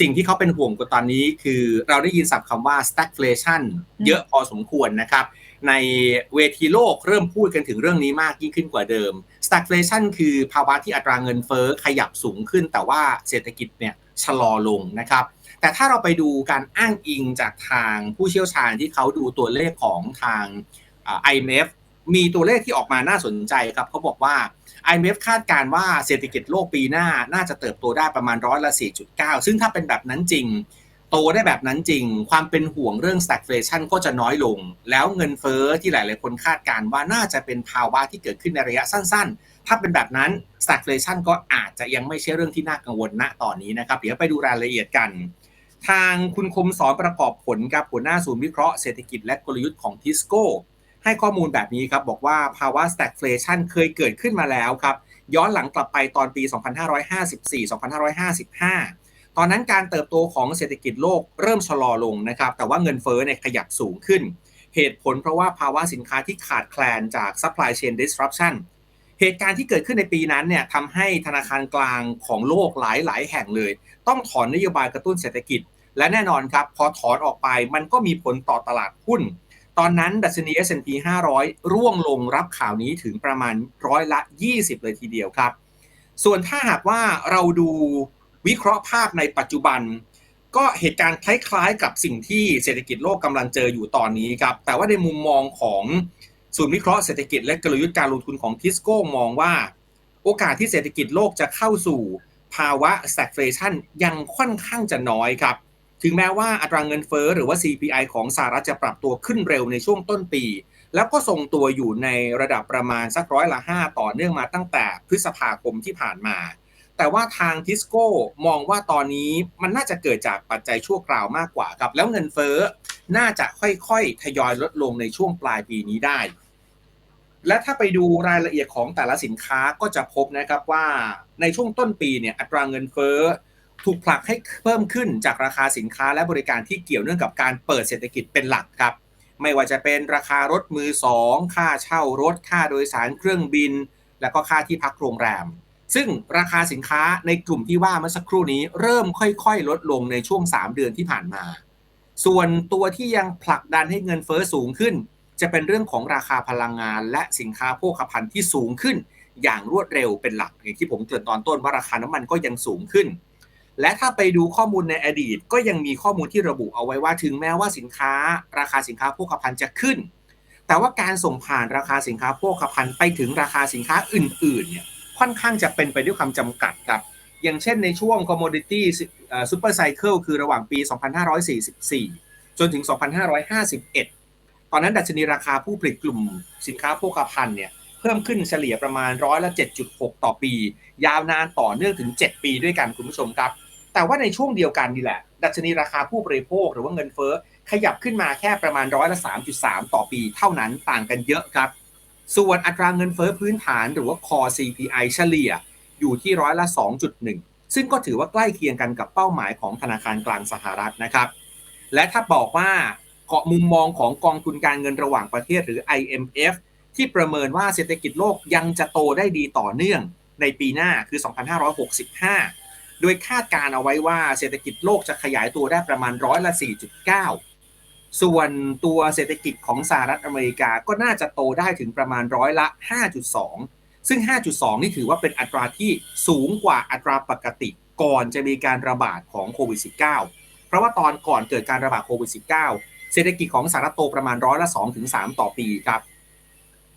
สิ่งที่เขาเป็นห่วงกตอนนี้คือเราได้ยินศัพท์คำว่า stagflation เยอะพอสมควรนะครับ ในเวทีโลกเริ่มพูดกันถึงเรื่องนี้มากยิ่งขึ้นกว่าเดิม stagflation คือภาวะที่อัตราเงินเฟ้อขยับสูงขึ้น แต่ว่าเศรษฐกิจเนี่ยชะลอลงนะครับ แต่ถ้าเราไปดูการอ้างอิงจากทางผู้เชี่ยวชาญที่เขาดูตัวเลขของทาง IMF มีตัวเลขที่ออกมาน่าสนใจครับเขาบอกว่า IMF คาดการว่าเศรษฐกิจโลกปีหน้าน่าจะเติบโตได้ประมาณร้อยละ 4.9 ซึ่งถ้าเป็นแบบนั้นจริง โตได้แบบนั้นจริง ความเป็นห่วงเรื่อง stagflation ก็จะน้อยลง แล้วเงินเฟ้อที่หลาย ๆ คนคาดการว่าน่าจะเป็นภาวะที่เกิดขึ้นในระยะสั้น ๆ ถ้าเป็นแบบนั้น stagflation ก็อาจจะยังไม่ใช่เรื่องที่น่ากังวลณตอนนี้นะครับ เดี๋ยวไปดูรายละเอียดกันทางคุณคมสอนประกอบผลกับหัวหน้าศูนย์วิเคราะห์เศรษฐกิจและกลยุทธ์ของทิสโก้ ให้ข้อมูลแบบนี้ครับบอกว่าภาวะ stagflation เคยเกิดขึ้นมาแล้วครับ ย้อนหลังกลับไปตอนปี 2554-2555 ตอนนั้นการเติบโตของเศรษฐกิจโลกเริ่มชะลอลงนะครับ แต่ว่าเงินเฟ้อเนี่ยขยับสูงขึ้น เหตุผลเพราะว่าภาวะสินค้าที่ขาดแคลนจาก supply chain disruption เหตุการณ์ที่เกิดขึ้นในปีนั้นเนี่ยทำให้ธนาคารกลางของโลกหลายหลายแห่งเลย ต้องถอนนโยบายกระตุ้นเศรษฐกิจ และแน่นอนครับพอถอนออกไปมันก็มีผลต่อตลาดหุ้น ตอนนั้นดัชนี S&P 500 ร่วงลงรับข่าวนี้ถึงประมาณร้อยละ 20 เลยทีเดียวครับ ส่วนถ้าหากว่าเราดูวิเคราะห์ภาพในปัจจุบัน ก็เหตุการณ์คล้ายๆ กับสิ่งที่เศรษฐกิจโลกกำลังเจออยู่ตอนนี้ครับ แต่ว่าในมุมมองของศูนย์วิเคราะห์เศรษฐกิจและกลยุทธ์การลงทุนของทิสโก้มองว่า โอกาสที่เศรษฐกิจโลกจะเข้าสู่ภาวะ stagflation ยังค่อนข้างจะน้อยครับ ถึงแม้ว่าอัตราเงินเฟ้อหรือว่า CPI ของสหรัฐจะปรับตัวขึ้นเร็วในช่วงต้นปี แล้วก็ทรงตัวอยู่ในระดับประมาณสักร้อยละ 5 ต่อเนื่องมาตั้งแต่พฤษภาคมที่ผ่านมา แต่ว่าทางทิสโก้มองว่าตอนนี้มันน่าจะเกิดจากปัจจัยชั่วคราวมากกว่าครับ แล้วเงินเฟ้อน่าจะค่อยๆ ทยอยลดลงในช่วงปลายปีนี้ได้ และถ้าไปดูรายละเอียดของแต่ละสินค้าก็จะพบนะครับว่าในช่วงต้นปีเนี่ยอัตราเงินเฟ้อ ถูกผลักให้เพิ่มขึ้นจากราคาสินค้าและบริการที่เกี่ยวเนื่องกับการเปิดเศรษฐกิจเป็นหลักครับ ไม่ว่าจะเป็นราคารถมือสองค่าเช่ารถ ค่าโดยสารเครื่องบิน และก็ค่าที่พักโรงแรม ซึ่งราคาสินค้าในกลุ่มที่ว่าเมื่อสักครู่นี้เริ่มค่อยๆ ลดลงในช่วง 3 เดือนที่ผ่านมา ส่วนตัวที่ยังผลักดันให้เงินเฟ้อสูงขึ้น จะเป็นเรื่องของราคาพลังงาน และสินค้าโภคภัณฑ์ที่สูงขึ้น อย่างรวดเร็วเป็นหลักอย่างที่ผมเกริ่นตอนต้นว่าราคาน้ำมันก็ยังสูงขึ้น และถ้าไปดูข้อมูลในอดีต ก็ยังมีข้อมูลที่ระบุเอาไว้ว่าถึงแม้ว่าสินค้า ราคาสินค้าโภคภัณฑ์จะขึ้น แต่ว่าการส่งผ่านราคาสินค้าโภคภัณฑ์ไปถึงราคาสินค้าอื่นๆเนี่ยค่อนข้างจะเป็นไปด้วยความจำกัดครับ อย่างเช่นในช่วง commodity super cycle คือระหว่างปี 2544 จนถึง 2551 ตอนนั้นดัชนีราคาผู้ผลิตกลุ่มสินค้าโภคภัณฑ์เนี่ยเพิ่มขึ้นเฉลี่ยประมาณร้อยละ7.6 ต่อปี ยาวนานต่อเนื่องถึง 7 ปีด้วยกันคุณผู้ชมครับ แต่ว่าในช่วงเดียวกันนี่แหละ ดัชนีราคาผู้บริโภคหรือว่าเงินเฟ้อขยับขึ้นมาแค่ประมาณร้อยละ 3.3 ต่อปีเท่านั้นต่างกันเยอะครับ ส่วนอัตราเงินเฟ้อพื้นฐานหรือว่า core CPI เฉลี่ยอยู่ที่ร้อยละ 2.1 ซึ่งก็ถือว่าใกล้เคียงกันกับเป้าหมายของธนาคารกลางสหรัฐนะครับ และถ้าบอกว่าเกาะมุมมองของกองทุนการเงินระหว่างประเทศหรือ IMF ที่ประเมินว่าเศรษฐกิจโลกยังจะโตได้ดีต่อเนื่องในปีหน้าคือ 2565 โดยคาดการเอาไว้ว่าเศรษฐกิจโลกจะขยายตัวได้ประมาณร้อยละ 4.9 ส่วนตัวเศรษฐกิจของสหรัฐอเมริกาก็น่าจะโตได้ถึงประมาณร้อยละ 5.2 ซึ่ง 5.2 นี่ถือว่าเป็นอัตราที่สูงกว่าอัตราปกติก่อนจะมีการระบาดของโควิด -19 เพราะว่าตอนก่อนเกิดการระบาดโควิด -19 เศรษฐกิจของสหรัฐโตประมาณร้อยละ 2-3 ต่อปีครับ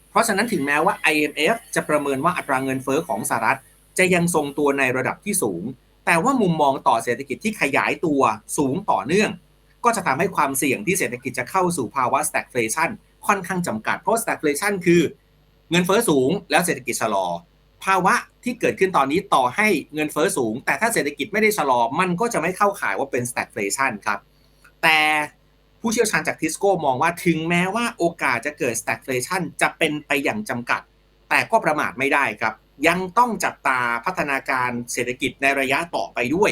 เพราะฉะนั้นถึงแม้ว่า IMF จะประเมินว่าอัตราเงินเฟอ้อของสหรัฐจะยังทรงตัวในระดับที่สูง แต่ว่ามุมมองต่อเศรษฐกิจที่ขยายตัวสูงต่อเนื่อง ก็จะทำให้ความเสี่ยงที่เศรษฐกิจจะเข้าสู่ภาวะ stagflation ค่อนข้างจำกัด เพราะ stagflation คือเงินเฟอ้อสูงแล้วเศรษฐกิจชะลอ ภาวะที่เกิดขึ้นตอนนี้ต่อให้เงินเฟอ้อสูง แต่ถ้าเศรษฐกิจไม่ได้ชะลอ มันก็จะไม่เข้าข่ายว่าเป็น stagflation ครับ แต่ผู้เชี่ยวชาญจากทิสโก้มองว่าถึงแม้ว่าโอกาสจะเกิด stagflation จะเป็นไปอย่างจำกัด แต่ก็ประมาทไม่ได้ครับ ยังต้องจับตาพัฒนาการเศรษฐกิจในระยะต่อไปด้วย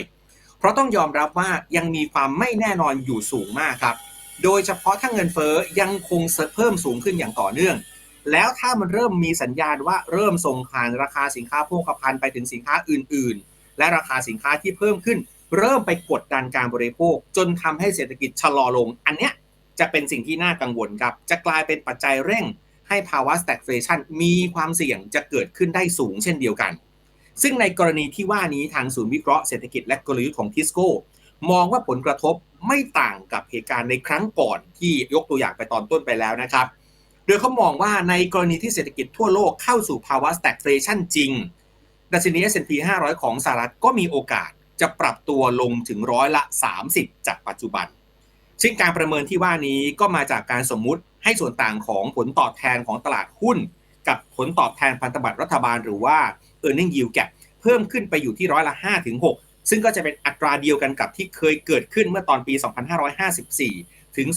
เพราะต้องยอมรับว่ายังมีความไม่แน่นอนอยู่สูงมากครับ โดยเฉพาะถ้าเงินเฟ้อยังคงเพิ่มสูงขึ้นอย่างต่อเนื่อง แล้วถ้ามันเริ่มมีสัญญาณว่าเริ่มส่งผ่านราคาสินค้าโภคภัณฑ์ไปถึงสินค้าอื่น ๆ และราคาสินค้าที่เพิ่มขึ้น เริ่มไปกดดันการบริโภค จนทำให้เศรษฐกิจชะลอลง อันเนี้ยจะเป็นสิ่งที่น่ากังวลครับ จะกลายเป็นปัจจัยเร่ง ให้ภาวะ stagflation มีความเสี่ยงจะเกิดขึ้นได้สูงเช่นเดียวกัน ซึ่งในกรณีที่ว่านี้ทางศูนย์วิเคราะห์เศรษฐกิจและกลยุทธ์ของทิสโก้มองว่าผลกระทบไม่ต่างกับเหตุการณ์ในครั้งก่อนที่ยกตัวอย่างไปตอนต้นไปแล้วนะครับ โดยเขามองว่าในกรณีที่เศรษฐกิจทั่วโลกเข้าสู่ภาวะ stagflation จริงดัชนี S&P 500 ของสหรัฐก็มีโอกาสจะปรับตัวลงถึงร้อยละ 30 จากปัจจุบัน ซึ่งการประเมินที่ว่านี้ก็มาจากการสมมุติ ให้ส่วนต่างของผลตอบแทนของตลาดหุ้น กับผลตอบแทนพันธบัตรรัฐบาลหรือว่า e a r n i n g yield gap เพิ่มขึ้นไปอยู่ที่ร้อยละ5ถึง6ซึ่งก็จะเป็นอัตราเดียวกันกับที่เคยเกิดขึ้นเมื่อตอนปี 2554 ถึง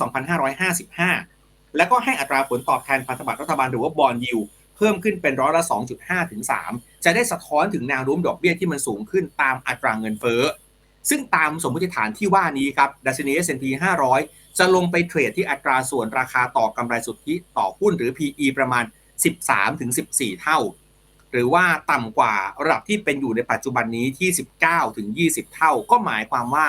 2555 แล้วก็ให้อัตราผลตอบแทนพันธบัตรรัฐบาลหรือว่าบอลยิวเพิ่มขึ้นเป็นร้อยละ 2.5 ถึง 3 จะได้สะท้อนถึงแนวโน้มดอกเบี้ยที่มันสูงขึ้นตามอัตราเงินเฟ้อ ซึ่งตามสมมติฐานที่ว่านี้ครับดัชนี S&P 500 จะลงไปเทรดที่อัตราส่วนราคาต่อกำไรสุทธิต่อหุ้นหรือ PE ประมาณ 13ถึง14 เท่า หรือว่าต่ำกว่าระดับที่เป็นอยู่ในปัจจุบันนี้ที่ 19ถึง20 เท่า ก็หมายความว่า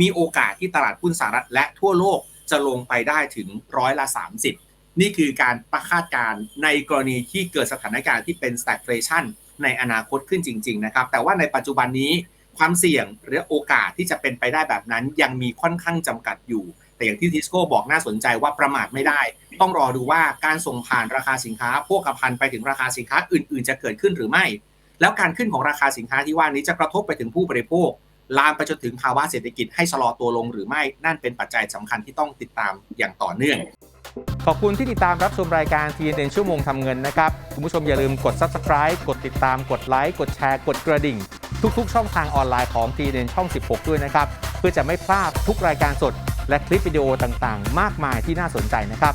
มีโอกาสที่ตลาดหุ้นสหรัฐและทั่วโลกจะลงไปได้ถึงร้อยละ 30 นี่คือการประคาดการณ์ในกรณีที่เกิดสถานการณ์ที่เป็น stagflation ในอนาคตขึ้นจริง ๆ นะครับ แต่ว่าในปัจจุบันนี้ความเสี่ยงหรือโอกาสที่จะเป็นไปได้แบบนั้นยังมีค่อนข้างจำกัดอยู่ แต่อย่างที่ทิสโก้บอกน่าสนใจว่าประมาทไม่ได้ ต้องรอดูว่าการส่งผ่านราคาสินค้าโภคภัณฑ์ไปถึงราคาสินค้าอื่น ๆ จะเกิดขึ้นหรือไม่ แล้วการขึ้นของราคาสินค้าที่ว่านี้จะกระทบไปถึงผู้บริโภคลามไปจนถึงภาวะเศรษฐกิจให้ชะลอตัวลงหรือไม่นั่นเป็นปัจจัยสำคัญที่ต้องติดตามอย่างต่อเนื่อง ขอบคุณที่ติดตามรับชมรายการ TNN ชั่วโมงทำเงินนะครับ คุณผู้ชมอย่าลืมกด Subscribe กดติดตามกดไลค์กดแชร์กดกระดิ่ง ทุกๆ ช่องทางออนไลน์ของ TNN ช่อง 16 ด้วยนะครับ เพื่อจะไม่พลาดทุกรายการสด และคลิปวิดีโอต่างๆ มากมายที่น่าสนใจนะครับ